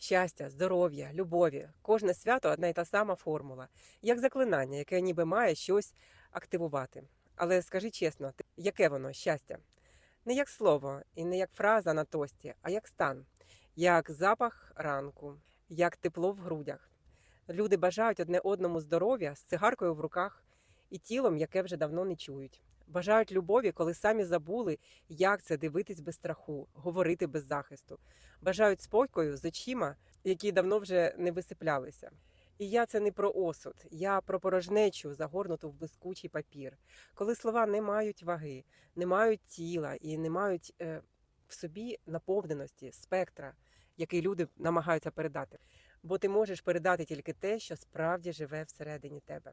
щастя, здоров'я, любові. Кожне свято одна й та сама формула, як заклинання, яке ніби має щось активувати. Але скажи чесно, яке воно щастя? Не як слово і не як фраза на тості, а як стан, як запах ранку, як тепло в грудях. Люди бажають одне одному здоров'я з цигаркою в руках і тілом, яке вже давно не чують. Бажають любові, коли самі забули, як це дивитись без страху, говорити без захисту. Бажають спокою з очима, які давно вже не висиплялися. І я це не про осуд, я про порожнечу, загорнуту в блискучий папір, коли слова не мають ваги, не мають тіла і не мають е, в собі наповненості, спектра, який люди намагаються передати. Бо ти можеш передати тільки те, що справді живе всередині тебе.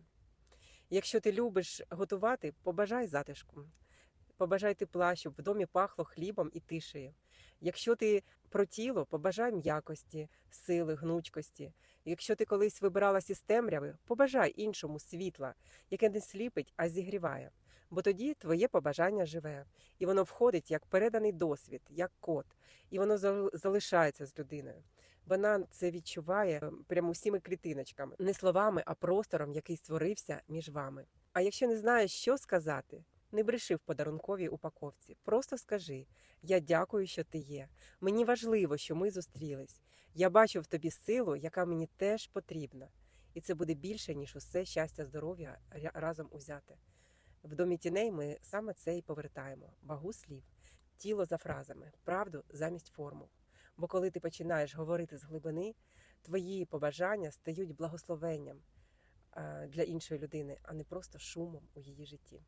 Якщо ти любиш готувати, побажай затишку, побажай тепла, щоб в домі пахло хлібом і тишею. Якщо ти про тіло, побажай м'якості, сили, гнучкості. Якщо ти колись вибиралась із темряви, побажай іншому світла, яке не сліпить, а зігріває. Бо тоді твоє побажання живе, і воно входить як переданий досвід, як код, і воно зал- залишається з людиною. Вона це відчуває прямо всіми клітиночками, не словами, а простором, який створився між вами. А якщо не знаєш, що сказати, не бреши в подарунковій упаковці. Просто скажи: Я дякую, що ти є. Мені важливо, що ми зустрілись. Я бачу в тобі силу, яка мені теж потрібна. І це буде більше, ніж усе щастя, здоров'я разом узяте. В домі тіней ми саме це і повертаємо: вагу слів, тіло за фразами, правду замість формул. Бо коли ти починаєш говорити з глибини, твої побажання стають благословенням для іншої людини, а не просто шумом у її житті.